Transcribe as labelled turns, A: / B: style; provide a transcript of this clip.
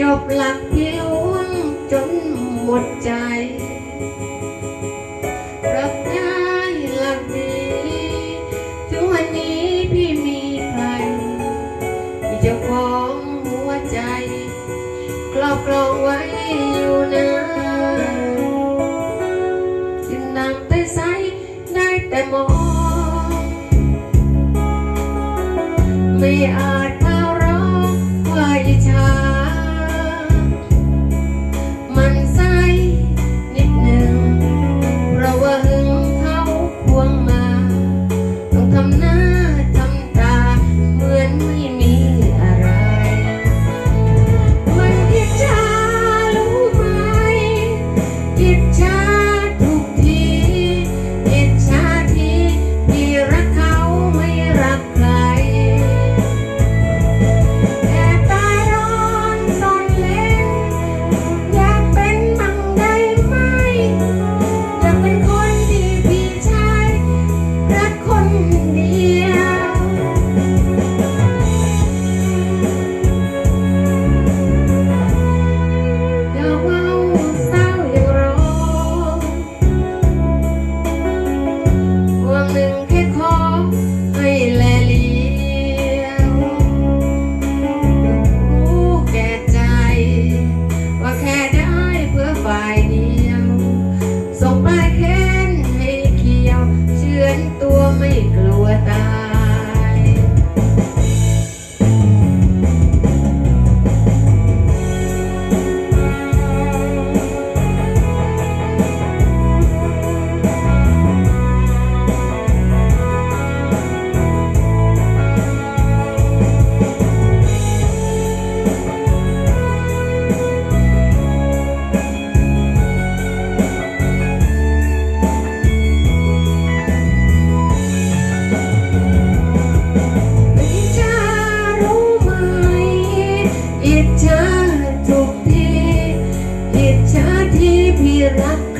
A: ยบหลักที่ลวงจนหมดใจรักได้หลักดีถึงวันนี้พี่มีใครที่เจ้าของหัวใจกรอบกรองไว้อยู่นะจึงนำแต่ใสได้แต่มอง ไม่อาจ ไม่กลัวตา that